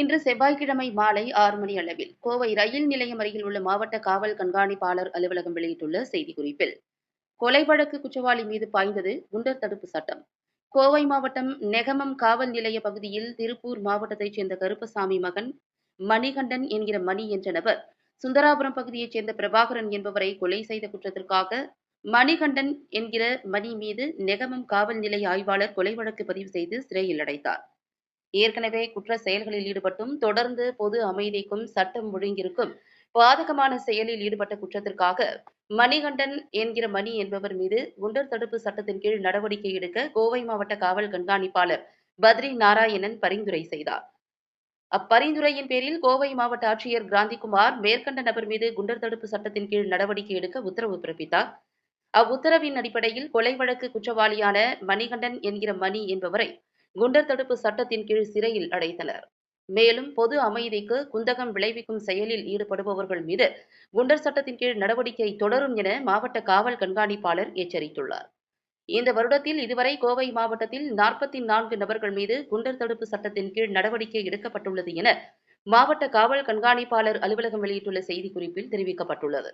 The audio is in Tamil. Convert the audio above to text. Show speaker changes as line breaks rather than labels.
இன்று செவ்வாய்க்கிழமை மாலை ஆறு மணி அளவில் கோவை ரயில் நிலையம் அருகில் உள்ள மாவட்ட காவல் கண்காணிப்பாளர் அலுவலகம் வெளியிட்டுள்ள செய்திக்குறிப்பில் கொலை வழக்கு குற்றவாளி மீது பாய்ந்தது குண்டர் தடுப்பு சட்டம் கோவை மாவட்டம் நெகமம் காவல் நிலைய பகுதியில் திருப்பூர் மாவட்டத்தைச் சேர்ந்த கருப்பசாமி மகன் மணிகண்டன் என்கிற மணி என்ற நபர் சுந்தராபுரம் பகுதியைச் சேர்ந்த பிரபாகரன் என்பவரை கொலை செய்த குற்றத்திற்காக மணிகண்டன் என்கிற மணி மீது நெகமம் காவல் நிலைய ஆய்வாளர் கொலை வழக்கு பதிவு செய்து சிறையில் அடைத்தார் ஏற்கனவே குற்ற செயல்களில் ஈடுபட்டும் தொடர்ந்து பொது அமைதிக்கும் சட்டம் ஒழுங்கிற்கும் பாதகமான செயலில் ஈடுபட்ட குற்றத்திற்காக மணிகண்டன் என்கிற மணி என்பவர் மீது குண்டர் தடுப்பு சட்டத்தின் கீழ் நடவடிக்கை எடுக்க கோவை மாவட்ட காவல் கண்காணிப்பாளர் பத்ரி நாராயணன் பரிந்துரை செய்தார் அப்பரிந்துரையின் பேரில் கோவை மாவட்ட ஆட்சியர் கிராந்திகுமார் மேற்கண்ட நபர் மீது குண்டர் தடுப்பு சட்டத்தின் கீழ் நடவடிக்கை எடுக்க உத்தரவு பிறப்பித்தார் அவ்வுத்தரவின் அடிப்படையில் கொலை வழக்கு குற்றவாளியான மணிகண்டன் என்கிற மணி என்பவரை குண்டர் தடுப்பு சட்டத்தின் கீழ் சிறையில் அடைத்தனர் மேலும் பொது அமைதிக்கு குந்தகம் விளைவிக்கும் செயலில் ஈடுபடுபவர்கள் மீது குண்டர் சட்டத்தின் கீழ் நடவடிக்கை தொடரும் என மாவட்ட காவல் கண்காணிப்பாளர் எச்சரித்துள்ளார் இந்த வருடத்தில் இதுவரை கோவை மாவட்டத்தில் நாற்பத்தி நான்கு நபர்கள் மீது குண்டர் தடுப்பு சட்டத்தின் கீழ் நடவடிக்கை எடுக்கப்பட்டுள்ளது என மாவட்ட காவல் கண்காணிப்பாளர் அலுவலகம் வெளியிட்டுள்ள செய்திக்குறிப்பில் தெரிவிக்கப்பட்டுள்ளது